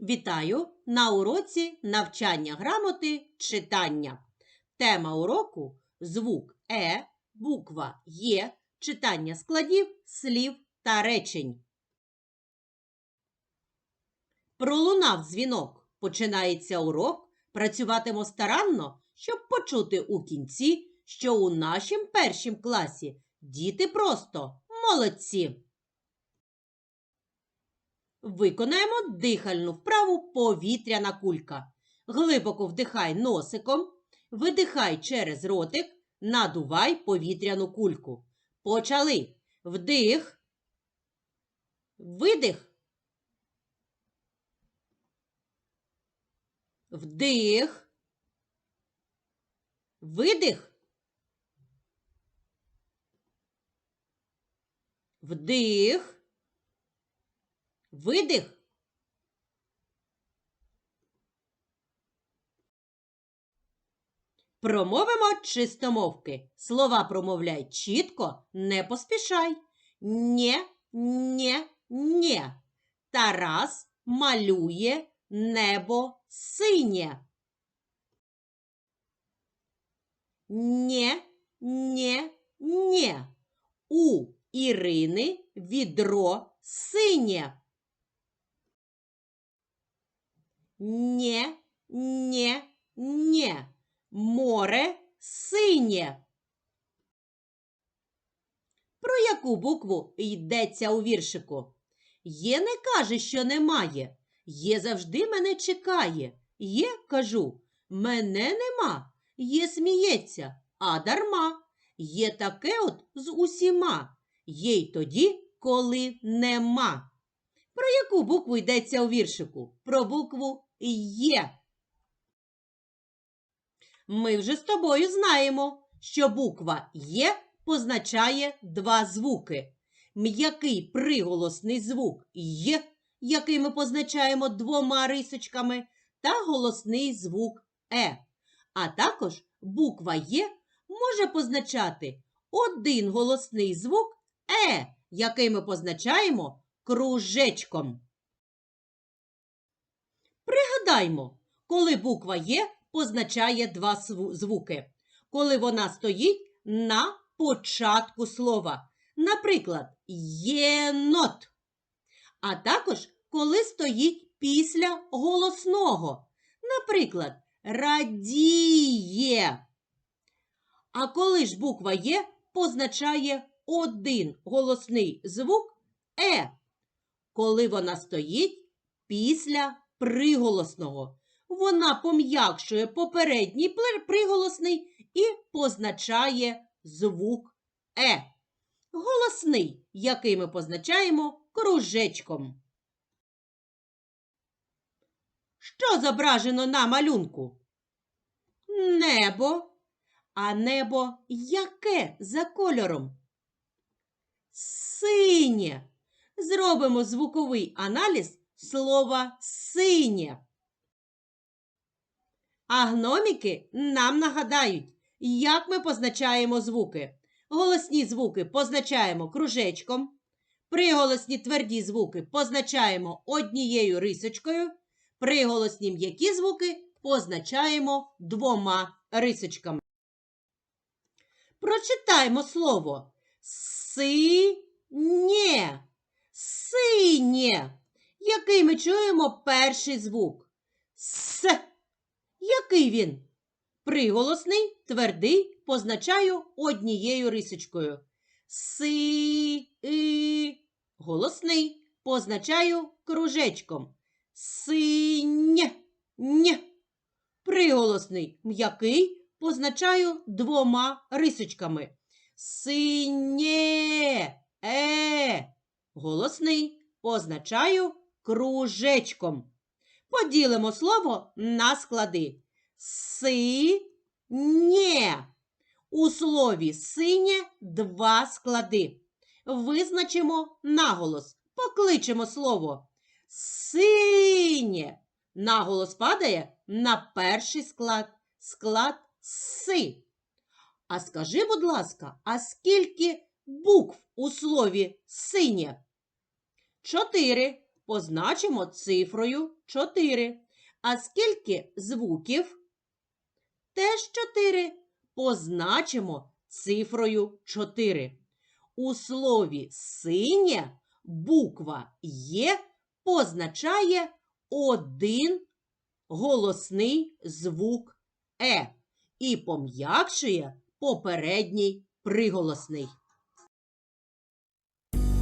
Вітаю на уроці навчання грамоти читання. Тема уроку звук Е, буква Є, читання складів, слів та речень. Пролунав дзвінок. Починається урок. Працюватимо старанно, щоб почути у кінці, що у нашім першім класі діти просто молодці. Виконаємо дихальну вправу повітряна кулька. Глибоко вдихай носиком, видихай через ротик, надувай повітряну кульку. Почали. Вдих. Видих. Вдих. Видих. Вдих. Видих. Промовимо чистомовки. Слова промовляй чітко, не поспішай. Нє, нє, нє. Тарас малює небо синє. Нє, нє, нє. У Ірини відро синє. Нє, нє, нє. Море синє. Про яку букву йдеться у віршику? Є не каже, що немає. Є завжди мене чекає. Є, кажу, мене нема. Є сміється, а дарма. Є таке от з усіма. Є й тоді, коли нема. Про яку букву йдеться у віршику? Про букву Є. Ми вже з тобою знаємо, що буква Є позначає два звуки. М'який приголосний звук Й, який ми позначаємо двома рисочками, та голосний звук Е. А також буква Є може позначати один голосний звук Е, який ми позначаємо кружечком. Пригадаймо, коли буква Є позначає два звуки, коли вона стоїть на початку слова. Наприклад, єнот. А також коли стоїть після голосного. Наприклад, радіє. А коли ж буква Є позначає один голосний звук Е, коли вона стоїть після приголосного. Вона пом'якшує попередній приголосний і позначає звук Е. Голосний, який ми позначаємо кружечком. Що зображено на малюнку? Небо. А небо яке за кольором? Синє. Зробимо звуковий аналіз слова синє. А гноміки нам нагадають, як ми позначаємо звуки. Голосні звуки позначаємо кружечком. Приголосні тверді звуки позначаємо однією рисочкою. Приголосні м'які звуки позначаємо двома рисочками. Прочитаємо слово синє. Синє. Який ми чуємо перший звук? С. Який він? Приголосний, твердий, позначаю однією рисочкою. Си, и. Голосний позначаю кружечком. Синь, ня. Приголосний м'який позначаю двома рисочками. Синє, е. Голосний позначаю кружечком. Поділимо слово на склади. Си-нє. У слові синє два склади. Визначимо наголос. Покличемо слово. Синє. Наголос падає на перший склад. Склад си. А скажи, будь ласка, а скільки букв у слові синє? Чотири. Позначимо цифрою 4. А скільки звуків? Теж 4. Позначимо цифрою 4. У слові синє буква Є позначає один голосний звук Е і пом'якшує попередній приголосний.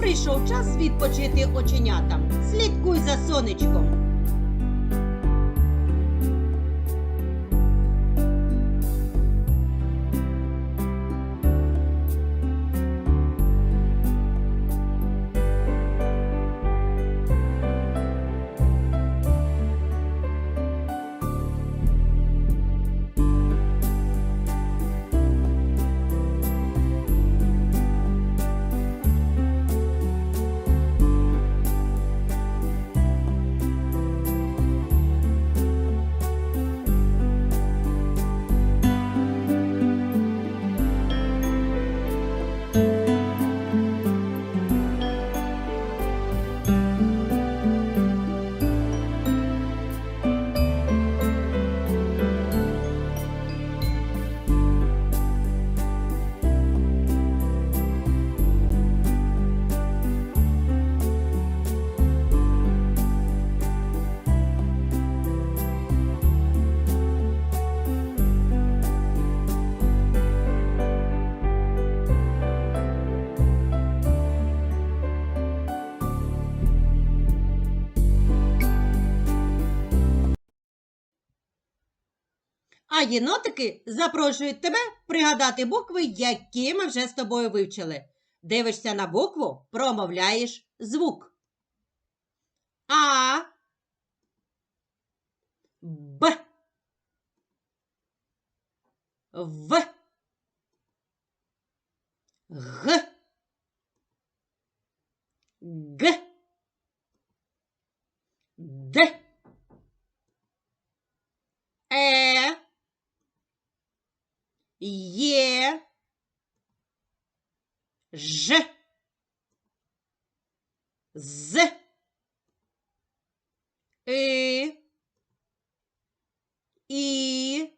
Прийшов час відпочити оченятам. Слідкуй за сонечком. А єнотики запрошують тебе пригадати букви, які ми вже з тобою вивчили. Дивишся на букву, промовляєш звук. А. Б. В. Г. Д. Е. Є. Ж. З. И. І.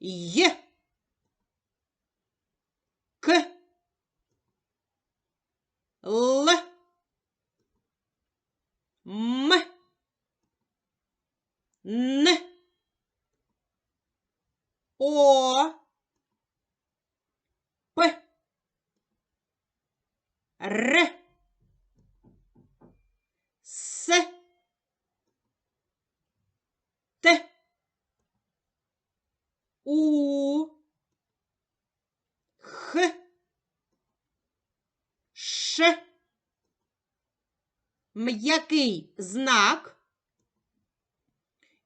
Є. К. Л. М. Н. О. Р. С. Т. У. Х. Ш. М'який знак.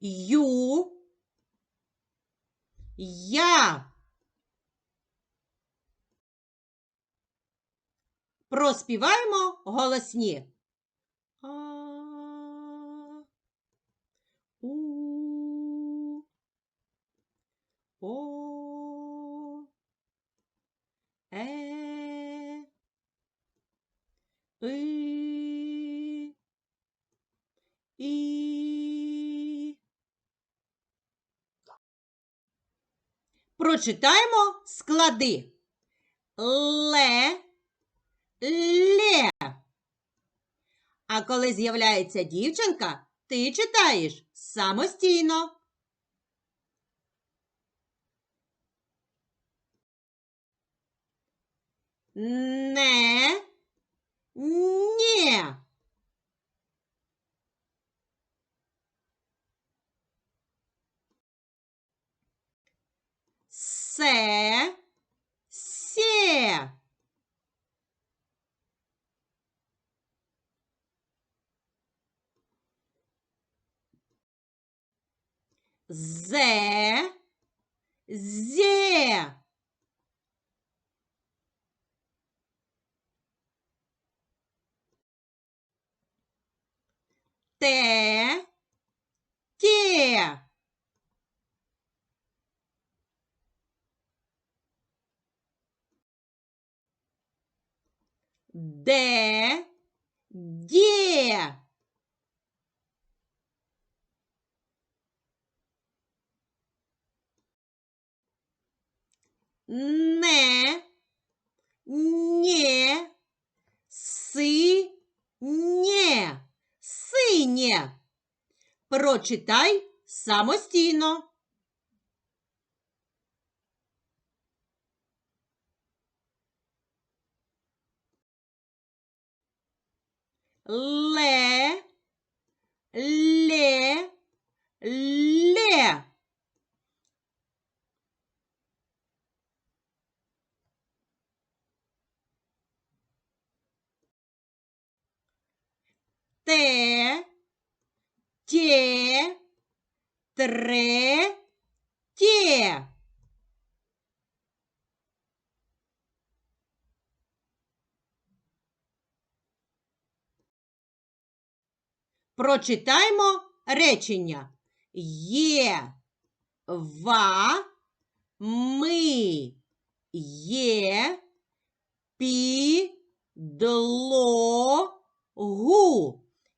Ю. Я. Проспіваємо голосні. О. Е. И. І. Прочитаємо склади. Ле. Ле. А коли з'являється дівчинка, ти читаєш самостійно. Не. Ні. Се. Се. Зе. Зе. Те. Те. Де. Де. Не. Не. Си. Не. Синє. Прочитай самостійно. Ле. Ле. Ле. Те. Те. Тре. Те. Прочитаймо речення. Є ва ми є підлогу.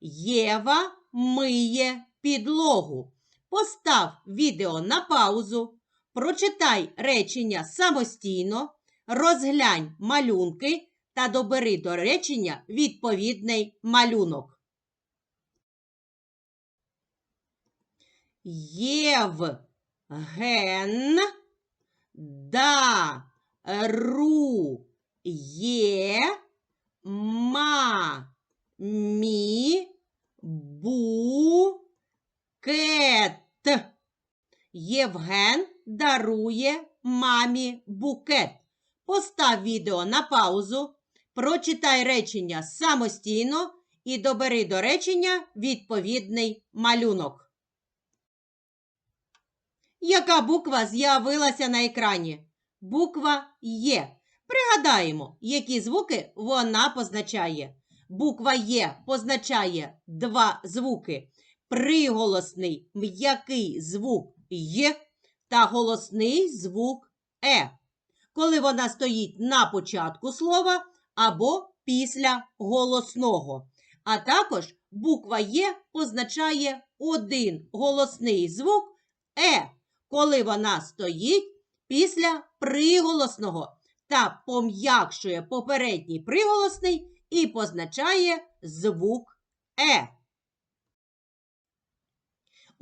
Єва миє підлогу. Постав відео на паузу, прочитай речення самостійно, розглянь малюнки та добери до речення відповідний малюнок. Євген да ру є букет. Євген дарує мамі букет. Постав відео на паузу, прочитай речення самостійно і добери до речення відповідний малюнок. Яка буква з'явилася на екрані? Буква Є. Пригадаємо, які звуки вона позначає. Буква Є позначає два звуки: приголосний м'який звук Й та голосний звук Е, коли вона стоїть на початку слова або після голосного. А також буква Є позначає один голосний звук Е, коли вона стоїть після приголосного та пом'якшує попередній приголосний і позначає звук Е.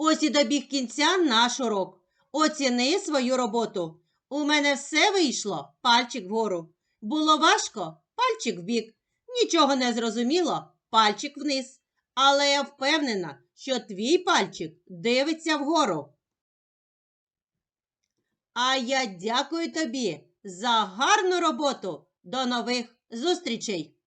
Ось і добіг кінця наш урок. Оціни свою роботу. У мене все вийшло, пальчик вгору. Було важко, пальчик вбік. Нічого не зрозуміло, пальчик вниз. Але я впевнена, що твій пальчик дивиться вгору. А я дякую тобі за гарну роботу. До нових зустрічей!